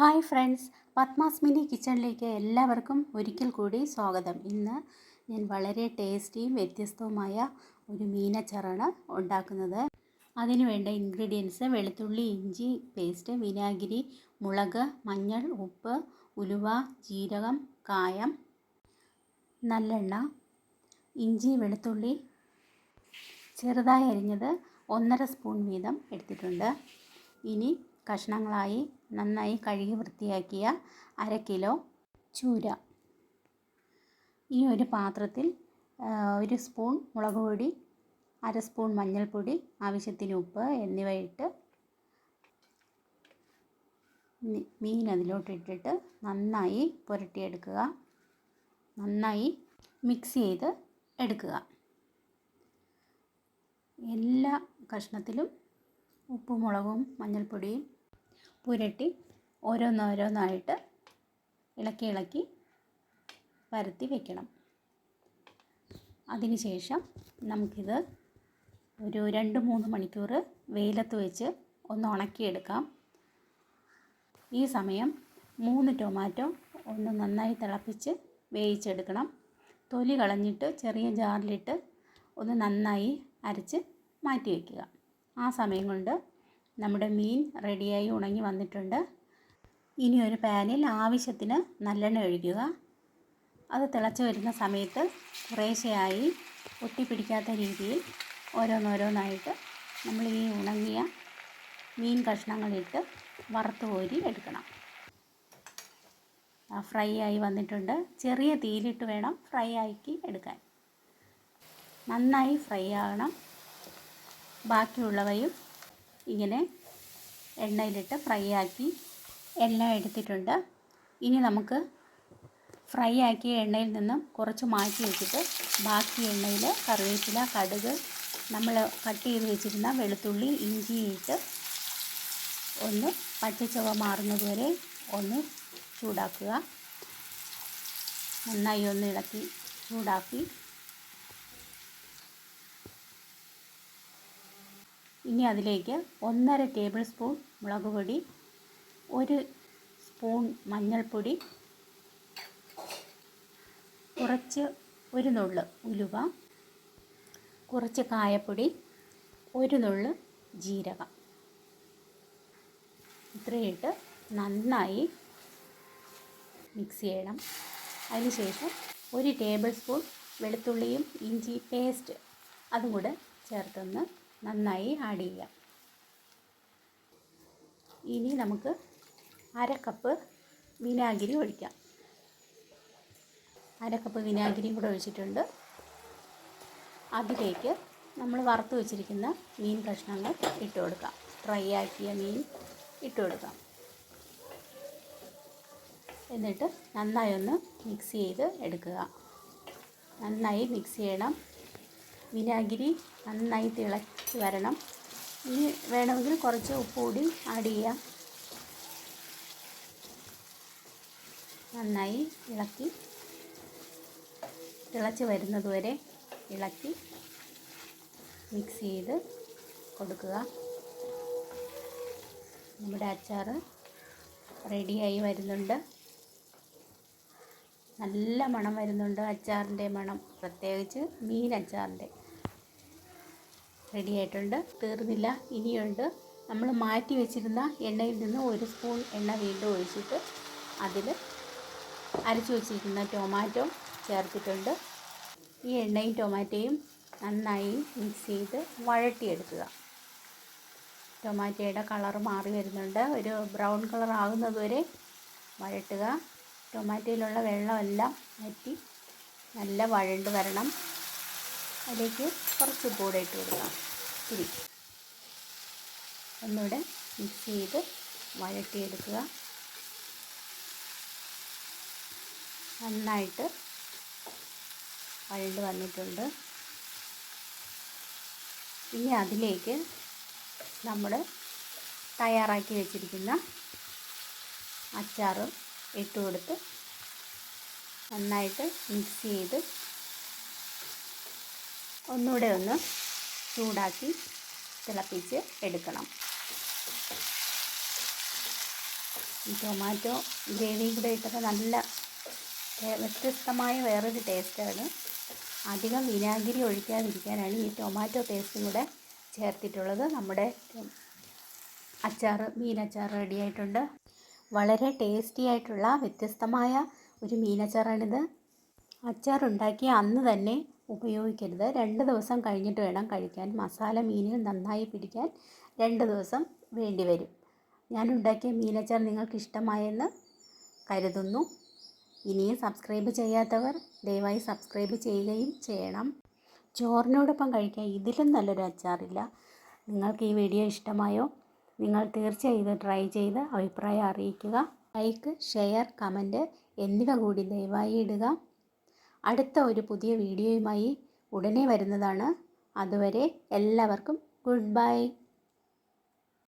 Hi friends Padmas mini കിച്ചണിലേക്ക് എല്ലാവർക്കും ഒരിക്കൽ കൂടി സ്വാഗതം. ഇന്ന് ഞാൻ വളരെ ടേസ്റ്റിയും വ്യത്യസ്തവുമായ ഒരു മീനച്ചാറാണ് ഉണ്ടാക്കുന്നത്. അതിന് വേണ്ട ഇൻഗ്രീഡിയൻസ് വെളുത്തുള്ളി ഇഞ്ചി പേസ്റ്റ് വിനാഗിരി മുളക് മഞ്ഞൾ ഉപ്പ് ഉലുവ ജീരകം കായം നല്ലെണ്ണ ഇഞ്ചി വെളുത്തുള്ളി. ചെറുതായി അരിഞ്ഞത് ഒന്നര സ്പൂൺ വീതം എടുത്തിട്ടുണ്ട്. ഇനി കഷ്ണങ്ങളായി നന്നായി കഴുകി വൃത്തിയാക്കിയ അര കിലോ ചൂര. ഈ ഒരു പാത്രത്തിൽ ഒരു സ്പൂൺ മുളക് പൊടി അര സ്പൂൺ മഞ്ഞൾപ്പൊടി ആവശ്യത്തിന് ഉപ്പ് എന്നിവ ഇട്ട് മീൻ അതിലോട്ട് ഇട്ടിട്ട് നന്നായി പുരട്ടിയെടുക്കുക. നന്നായി മിക്സ് ചെയ്ത് എടുക്കുക. എല്ലാ കഷ്ണത്തിലും ഉപ്പും മുളകും മഞ്ഞൾപ്പൊടിയും പുരട്ടി ഓരോന്നോരോന്നായിട്ട് ഇളക്കി ഇളക്കി പരത്തി വെക്കണം. അതിനുശേഷം നമുക്കിത് ഒരു രണ്ട് മൂന്ന് മണിക്കൂർ വെയിലത്ത് വെച്ച് ഒന്ന് ഉണക്കിയെടുക്കാം. ഈ സമയം മൂന്ന് ടൊമാറ്റോ ഒന്ന് നന്നായി തിളപ്പിച്ച് വേവിച്ചെടുക്കണം. തൊലി കളഞ്ഞിട്ട് ചെറിയ ജാറിലിട്ട് ഒന്ന് നന്നായി അരച്ച് മാറ്റി വയ്ക്കുക ആ സമയം കൊണ്ട് നമ്മുടെ മീൻ റെഡിയായി ഉണങ്ങി വന്നിട്ടുണ്ട്. ഇനി ഒരു പാനിൽ ആവശ്യത്തിന് നല്ലെണ്ണ ഒഴിക്കുക. അത് തിളച്ച് വരുന്ന സമയത്ത് കുറേശ്ശെയായി ഒട്ടിപ്പിടിക്കാത്ത രീതിയിൽ ഓരോന്നോരോന്നായിട്ട് നമ്മൾ ഈ ഉണങ്ങിയ മീൻ കഷ്ണങ്ങളിട്ട് വറുത്ത് കോരി എടുക്കണം. ഫ്രൈ ആയി വന്നിട്ടുണ്ട്. ചെറിയ തീയിലിട്ട് വേണം ഫ്രൈ ആക്കി എടുക്കാൻ. നന്നായി ഫ്രൈ ആകണം ബാക്കിയുള്ളവയും ഇങ്ങനെ എണ്ണയിലിട്ട് ഫ്രൈ ആക്കി എല്ലാം എടുത്തിട്ടുണ്ട്. ഇനി നമുക്ക് ഫ്രൈ ആക്കിയ എണ്ണയിൽ നിന്നും കുറച്ച് മാറ്റി വെച്ചിട്ട് ബാക്കി എണ്ണയിൽ കറിവേപ്പില കടുക് നമ്മൾ കട്ട് ചെയ്ത് വെച്ചിരുന്ന വെളുത്തുള്ളി ഇഞ്ചി ഇട്ട് ഒന്ന് പച്ചച്ചവ മാറുന്നതുവരെ ഒന്ന് ചൂടാക്കുക. നന്നായി ഒന്ന് ഇളക്കി ചൂടാക്കി ഇനി അതിലേക്ക് ഒന്നര ടേബിൾ സ്പൂൺ മുളക് പൊടി ഒരു സ്പൂൺ മഞ്ഞൾപ്പൊടി കുറച്ച് ഒരു നുള്ള് ഉലുവ കുറച്ച് കായപ്പൊടി ഒരു നുള്ള് ജീരകം. ഇത്രയിട്ട് നന്നായി മിക്സ് ചെയ്യണം. അതിനുശേഷം ഒരു ടേബിൾ സ്പൂൺ വെളുത്തുള്ളിയും ഇഞ്ചി പേസ്റ്റ് അതും കൂടെ ചേർത്തൊന്ന് നന്നായി ആഡ് ചെയ്യാം. ഇനി നമുക്ക് അര കപ്പ് വിനാഗിരി ഒഴിക്കാം. അര കപ്പ് വിനാഗിരിയും കൂടെ ഒഴിച്ചിട്ടുണ്ട്. അതിലേക്ക് നമ്മൾ വറുത്ത് വെച്ചിരിക്കുന്ന മീൻ കഷ്ണങ്ങൾ ഇട്ട് കൊടുക്കാം. ഫ്രൈ ആക്കിയ മീൻ ഇട്ട് കൊടുക്കാം. എന്നിട്ട് നന്നായി ഒന്ന് മിക്സ് ചെയ്ത് എടുക്കുക. നന്നായി മിക്സ് ചെയ്യണം. വിനാഗിരി നന്നായി തിളച്ച് വരണം. ഇനി വേണമെങ്കിൽ കുറച്ച് ഉപ്പ് കൂടി ആഡ് ചെയ്യാം. നന്നായി ഇളക്കി. തിളച്ച് വരുന്നത് വരെ ഇളക്കി മിക്സ് ചെയ്ത് കൊടുക്കുക. നമ്മുടെ അച്ചാർ റെഡിയായി വരുന്നുണ്ട്. നല്ല മണം വരുന്നുണ്ട് അച്ചാറിന്റെ മണം. പ്രത്യേകിച്ച് മീൻ അച്ചാറിന്റെ. റെഡി ആയിട്ടുണ്ട്. തീർന്നില്ല ഇനിയുണ്ട്. നമ്മൾ മാറ്റി വെച്ചിരുന്ന എണ്ണയിൽ നിന്ന് ഒരു സ്പൂൺ എണ്ണ വീണ്ടും ഒഴിച്ചിട്ട് അതിൽ അരച്ചു വെച്ചിരിക്കുന്ന ടൊമാറ്റോ ചേർത്തിട്ടുണ്ട്. ഈ എണ്ണയും ടൊമാറ്റോയും നന്നായി മിക്സ് ചെയ്ത് വഴട്ടിയെടുക്കുക ടൊമാറ്റോയുടെ കളർ മാറി വരുന്നുണ്ട്. ഒരു ബ്രൗൺ കളർ ആകുന്നതുവരെ വഴട്ടുക ടൊമാറ്റോയിലുള്ള വെള്ളമെല്ലാം വറ്റി നല്ല വഴണ്ട് വരണം. അതിലേക്ക് കുറച്ച് കൂടെ ഇട്ട് കൊടുക്കാം. ഇത്തിരി. ഒന്നുകൂടെ മിക്സ് ചെയ്ത് വഴട്ടിയെടുക്കുക നന്നായിട്ട് വഴണ്ട് വന്നിട്ടുണ്ട്. ഇനി അതിലേക്ക് നമ്മൾ തയ്യാറാക്കി വെച്ചിരിക്കുന്ന അച്ചാറും ഇട്ട് കൊടുത്ത് നന്നായിട്ട് മിക്സ് ചെയ്ത് ഒന്നുകൂടെ ഒന്ന് ചൂടാക്കി തിളപ്പിച്ച് എടുക്കണം. ടൊമാറ്റോ ഗ്രേവിയും കൂടെ ഇട്ടപ്പോൾ നല്ല വ്യത്യസ്തമായ വേറൊരു ടേസ്റ്റാണ് അധികം വിനാഗിരി ഒഴിക്കാതിരിക്കാനാണ് ഈ ടൊമാറ്റോ പേസ്റ്റും കൂടെ ചേർത്തിട്ടുള്ളത്. നമ്മുടെ അച്ചാർ മീനച്ചാർ റെഡി ആയിട്ടുണ്ട്. വളരെ ടേസ്റ്റി ആയിട്ടുള്ള വ്യത്യസ്തമായ ഒരു മീനച്ചാറാണിത്. അച്ചാർ ഉണ്ടാക്കിയ അന്ന് തന്നെ ഉപയോഗിക്കരുത്. രണ്ട് ദിവസം കഴിഞ്ഞിട്ട് വേണം കഴിക്കാൻ. മസാല മീനിൽ നന്നായി പിടിക്കാൻ രണ്ട് ദിവസം വേണ്ടി വരും. ഞാൻ ഉണ്ടാക്കിയ മീനച്ചാർ നിങ്ങൾക്ക് ഇഷ്ടമായെന്ന് കരുതുന്നു. ഇനിയും സബ്സ്ക്രൈബ് ചെയ്യാത്തവർ ദയവായി സബ്സ്ക്രൈബ് ചെയ്യുകയും ചെയ്യണം. ചോറിനോടൊപ്പം കഴിക്കാൻ ഇതിലും നല്ലൊരു അച്ചാറില്ല. നിങ്ങൾക്ക് ഈ വീഡിയോ ഇഷ്ടമായോ? നിങ്ങൾ തീർച്ചയായും ഇത് ട്രൈ ചെയ്ത് അഭിപ്രായം അറിയിക്കുക. ലൈക്ക് ഷെയർ കമന്റ് എന്നിവ കൂടി ദയവായി ഇടുക. അടുത്ത ഒരു പുതിയ വീഡിയോയുമായി ഉടനെ വരുന്നതാണ്. അതുവരെ എല്ലാവർക്കും ഗുഡ് ബൈ